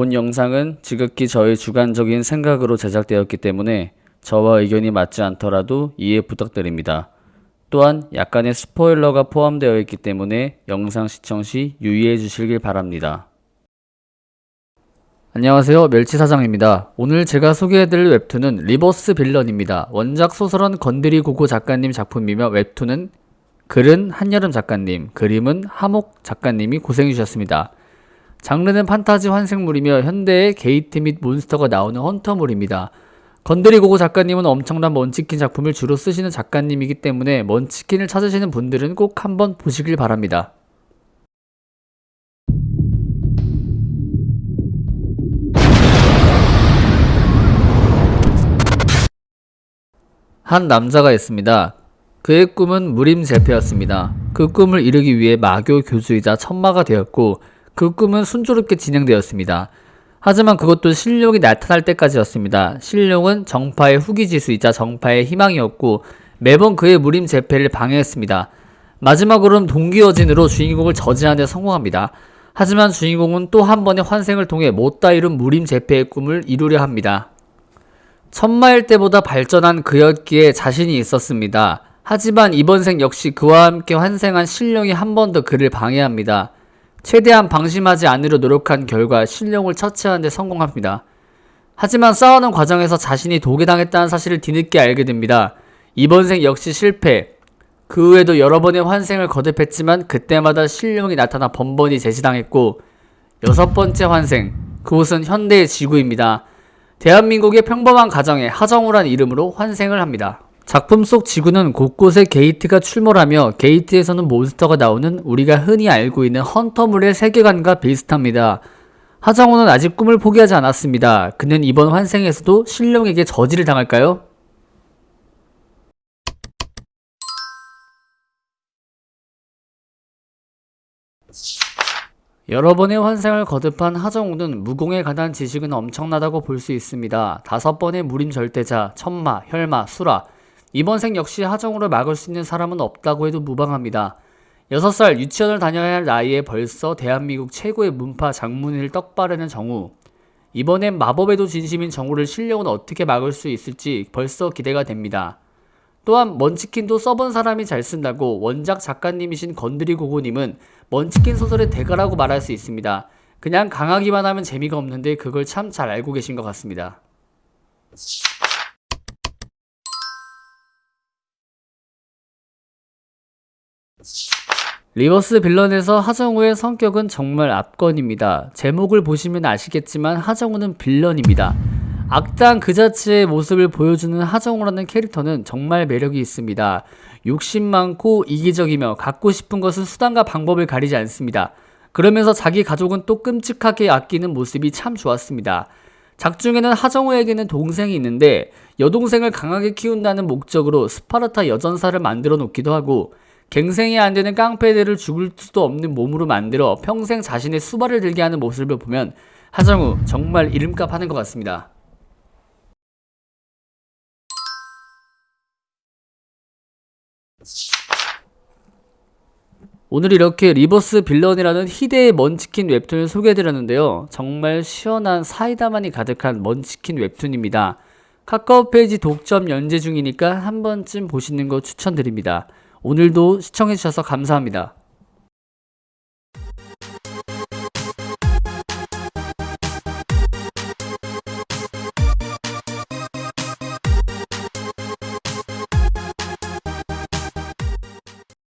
본 영상은 지극히 저의 주관적인 생각으로 제작되었기 때문에 저와 의견이 맞지 않더라도 이해 부탁드립니다. 또한 약간의 스포일러가 포함되어 있기 때문에 영상 시청 시 유의해 주시길 바랍니다. 안녕하세요. 멸치사장입니다. 오늘 제가 소개해드릴 웹툰은 리버스 빌런입니다. 원작 소설은 건드리 고고 작가님 작품이며 웹툰은 글은 한여름 작가님, 그림은 하목 작가님이 고생해주셨습니다. 장르는 판타지 환생물이며 현대의 게이트 및 몬스터가 나오는 헌터물입니다. 건드리 고고 작가님은 엄청난 먼치킨 작품을 주로 쓰시는 작가님이기 때문에 먼치킨을 찾으시는 분들은 꼭 한번 보시길 바랍니다. 한 남자가 있습니다. 그의 꿈은 무림 제패였습니다. 그 꿈을 이루기 위해 마교 교주이자 천마가 되었고 그 꿈은 순조롭게 진행되었습니다. 하지만 그것도 신룡이 나타날 때까지였습니다. 신룡은 정파의 후기 지수이자 정파의 희망이었고 매번 그의 무림 제패를 방해했습니다. 마지막으로는 동기어진으로 주인공을 저지하는 데 성공합니다. 하지만 주인공은 또 한 번의 환생을 통해 못다 이룬 무림 제패의 꿈을 이루려 합니다. 천마일 때보다 발전한 그였기에 자신이 있었습니다. 하지만 이번 생 역시 그와 함께 환생한 신령이 한 번 더 그를 방해합니다. 최대한 방심하지 않으려 노력한 결과 신령을 처치하는 데 성공합니다. 하지만 싸우는 과정에서 자신이 도개당했다는 사실을 뒤늦게 알게 됩니다. 이번 생 역시 실패. 그 후에도 여러 번의 환생을 거듭했지만 그때마다 신령이 나타나 번번이 제지당했고 여섯 번째 환생. 그곳은 현대의 지구입니다. 대한민국의 평범한 가정에 하정우란 이름으로 환생을 합니다. 작품 속 지구는 곳곳에 게이트가 출몰하며 게이트에서는 몬스터가 나오는 우리가 흔히 알고 있는 헌터물의 세계관과 비슷합니다. 하정우는 아직 꿈을 포기하지 않았습니다. 그는 이번 환생에서도 신령에게 저지를 당할까요? 여러 번의 환생을 거듭한 하정우는 무공에 관한 지식은 엄청나다고 볼 수 있습니다. 다섯 번의 무림 절대자, 천마, 혈마, 수라. 이번 생 역시 하정우를 막을 수 있는 사람은 없다고 해도 무방합니다. 6살 유치원을 다녀야 할 나이에 벌써 대한민국 최고의 문파 장문일 떡바르는 정우. 이번엔 마법에도 진심인 정우를 신령은 어떻게 막을 수 있을지 벌써 기대가 됩니다. 또한 먼치킨도 써본 사람이 잘 쓴다고 원작 작가님이신 건드리 고고님은 먼치킨 소설의 대가라고 말할 수 있습니다. 그냥 강하기만 하면 재미가 없는데 그걸 참 잘 알고 계신 것 같습니다. 리버스 빌런에서 하정우의 성격은 정말 압권입니다. 제목을 보시면 아시겠지만 하정우는 빌런입니다. 악당 그 자체의 모습을 보여주는 하정우라는 캐릭터는 정말 매력이 있습니다. 욕심 많고 이기적이며 갖고 싶은 것은 수단과 방법을 가리지 않습니다. 그러면서 자기 가족은 또 끔찍하게 아끼는 모습이 참 좋았습니다. 작중에는 하정우에게는 동생이 있는데 여동생을 강하게 키운다는 목적으로 스파르타 여전사를 만들어 놓기도 하고 갱생이 안 되는 깡패들을 죽을 수도 없는 몸으로 만들어 평생 자신의 수발을 들게 하는 모습을 보면 하정우 정말 이름값 하는 것 같습니다. 오늘 이렇게 리버스 빌런이라는 희대의 먼치킨 웹툰을 소개해드렸는데요. 정말 시원한 사이다만이 가득한 먼치킨 웹툰입니다. 카카오 페이지 독점 연재 중이니까 한 번쯤 보시는 거 추천드립니다. 오늘도 시청해주셔서 감사합니다.